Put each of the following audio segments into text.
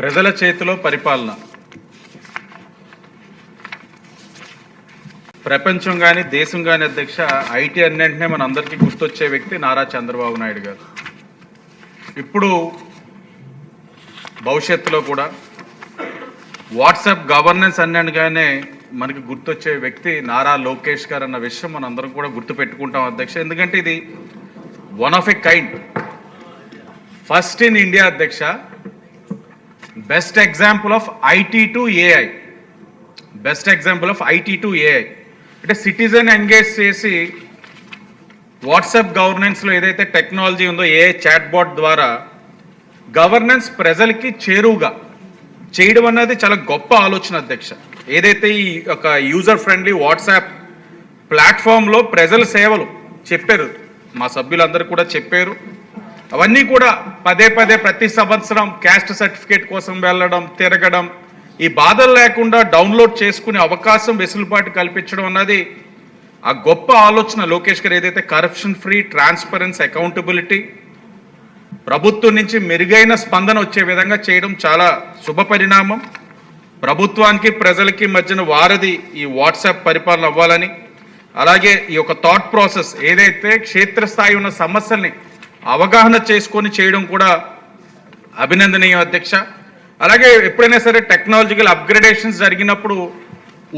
ప్రజల చేతిలో పరిపాలన. ప్రపంచం కానీ దేశం కానీ అధ్యక్ష ఐటీ అన్నింటినే మన అందరికీ గుర్తొచ్చే వ్యక్తి నారా చంద్రబాబు నాయుడు గారు. ఇప్పుడు భవిష్యత్తులో కూడా వాట్సాప్ గవర్నెన్స్ అన్నట్టుగానే మనకి గుర్తొచ్చే వ్యక్తి నారా లోకేష్ గారు అన్న విషయం మనం అందరం కూడా గుర్తుపెట్టుకుంటాం అధ్యక్ష. ఎందుకంటే ఇది one of a kind first in India అధ్యక్ష. Best example of IT to AI best example of IT to AI అంటే సిటిజన్ ఎంగేజ్ చేసి వాట్సాప్ గవర్నెన్స్లో ఏదైతే టెక్నాలజీ ఉందో ఏఐ చాట్బాట్ ద్వారా గవర్నెన్స్ ప్రజలకి చేరువుగా చేయడం అన్నది చాలా గొప్ప ఆలోచన అధ్యక్ష. ఏదైతే ఈ ఒక యూజర్ ఫ్రెండ్లీ వాట్సాప్ ప్లాట్ఫామ్లో ప్రజల సేవలు చెప్పారు మా సభ్యులందరూ కూడా చెప్పారు అవన్నీ కూడా పదే పదే ప్రతి సంవత్సరం క్యాస్ట్ సర్టిఫికేట్ కోసం వెళ్ళడం తిరగడం ఈ బాధలు లేకుండా డౌన్లోడ్ చేసుకునే అవకాశం వెసులుబాటు కల్పించడం అన్నది ఆ గొప్ప ఆలోచన లోకేష్ గారు ఏదైతే కరప్షన్ ఫ్రీ ట్రాన్స్పరెన్స్ అకౌంటబిలిటీ ప్రభుత్వం నుంచి మెరుగైన స్పందన వచ్చే విధంగా చేయడం చాలా శుభ పరిణామం. ప్రభుత్వానికి ప్రజలకి మధ్యన వారధి ఈ వాట్సాప్ పరిపాలన అవ్వాలని అలాగే ఈ యొక్క థాట్ ప్రాసెస్ ఏదైతే క్షేత్రస్థాయి ఉన్న సమస్యల్ని అవగాహన చేసుకొని చేయడం కూడా అభినందనీయం అధ్యక్ష. అలాగే ఎప్పుడైనా సరే టెక్నాలజికల్ అప్గ్రేడేషన్స్ జరిగినప్పుడు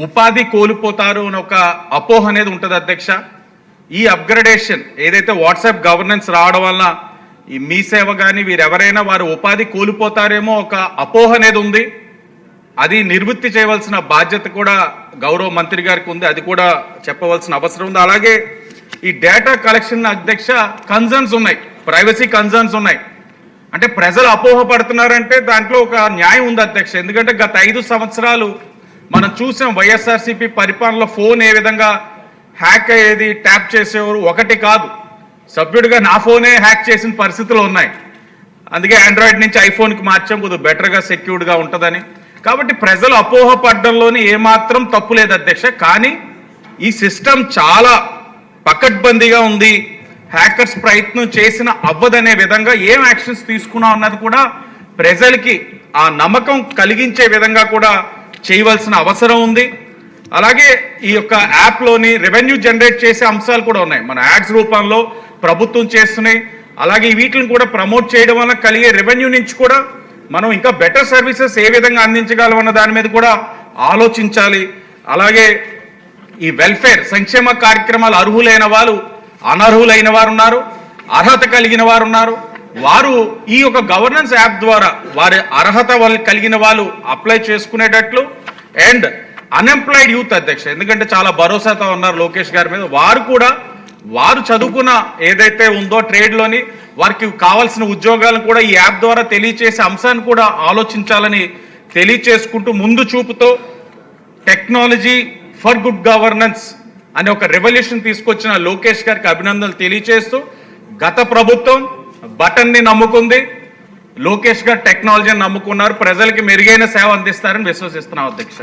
ఉపాధి కోల్పోతారు అని ఒక అపోహ అనేది ఉంటుంది అధ్యక్ష. ఈ అప్గ్రేడేషన్ ఏదైతే వాట్సాప్ గవర్నెన్స్ రావడం వల్ల ఈ మీ సేవ కానీ వీరెవరైనా వారు ఉపాధి కోల్పోతారేమో ఒక అపోహ అనేది ఉంది. అది నిర్వృత్తి చేయవలసిన బాధ్యత కూడా గౌరవ మంత్రి గారికి ఉంది. అది కూడా చెప్పవలసిన అవసరం ఉంది. అలాగే ఈ డేటా కలెక్షన్ అధ్యక్ష కన్సర్న్స్ ఉన్నాయి. ప్రైవసీ కన్సర్న్స్ ఉన్నాయి. అంటే ప్రజలు అపోహ పడుతున్నారంటే దాంట్లో ఒక న్యాయం ఉంది అధ్యక్ష. ఎందుకంటే గత ఐదు సంవత్సరాలు మనం చూసాం వైఎస్ఆర్సీపీ పరిపాలనలో ఫోన్ ఏ విధంగా హ్యాక్ అయ్యేది ట్యాప్ చేసేవారు ఒకటి కాదు. సభ్యుడిగా నా ఫోనే హ్యాక్ చేసిన పరిస్థితులు ఉన్నాయి. అందుకే ఆండ్రాయిడ్ నుంచి ఐఫోన్కి మార్చాం కొద్దిగా బెటర్గా సెక్యూర్డ్గా ఉంటుందని. కాబట్టి ప్రజలు అపోహ పడడంలోని ఏమాత్రం తప్పు లేదు అధ్యక్ష. కానీ ఈ సిస్టమ్ చాలా పకడ్బందీగా ఉంది. హ్యాకర్స్ ప్రయత్నం చేసిన అవ్వదనే విధంగా ఏం యాక్షన్స్ తీసుకున్నాం అన్నది కూడా ప్రజలకి ఆ నమ్మకం కలిగించే విధంగా కూడా చేయవలసిన అవసరం ఉంది. అలాగే ఈ యొక్క యాప్లోని రెవెన్యూ జనరేట్ చేసే అంశాలు కూడా ఉన్నాయి. మన యాడ్స్ రూపంలో ప్రభుత్వం చేస్తున్నాయి. అలాగే వీటిని కూడా ప్రమోట్ చేయడం వల్ల కలిగే రెవెన్యూ నుంచి కూడా మనం ఇంకా బెటర్ సర్వీసెస్ ఏ విధంగా అందించగలం అన్న దాని మీద కూడా ఆలోచించాలి. అలాగే ఈ వెల్ఫేర్ సంక్షేమ కార్యక్రమాలు అర్హులైన వాళ్ళు అనర్హులైన వారు ఉన్నారు అర్హత కలిగిన వారు ఉన్నారు వారు ఈ యొక్క గవర్నెన్స్ యాప్ ద్వారా వారి అర్హత కలిగిన వాళ్ళు అప్లై చేసుకునేటట్లు. అండ్ అన్ఎంప్లాయిడ్ యూత్ అధ్యక్ష ఎందుకంటే చాలా భరోసాతో ఉన్నారు లోకేష్ గారి మీద. వారు కూడా వారు చదువుకున్న ఏదైతే ఉందో ట్రేడ్లోని వారికి కావాల్సిన ఉద్యోగాలను కూడా ఈ యాప్ ద్వారా తెలియచేసే అంశాన్ని కూడా ఆలోచించాలని తెలియచేసుకుంటూ ముందు చూపుతో టెక్నాలజీ ఫర్ గుడ్ గవర్నెన్స్ అనే ఒక రెవల్యూషన్ తీసుకొచ్చిన లోకేష్ గారికి అభినందనలు తెలియచేస్తూ గత ప్రభుత్వం బటన్ని నమ్ముకుంది. లోకేష్ గారు టెక్నాలజీని నమ్ముకున్నారు. ప్రజలకి మెరుగైన సేవ అందిస్తారని విశ్వసిస్తున్నాం అధ్యక్ష.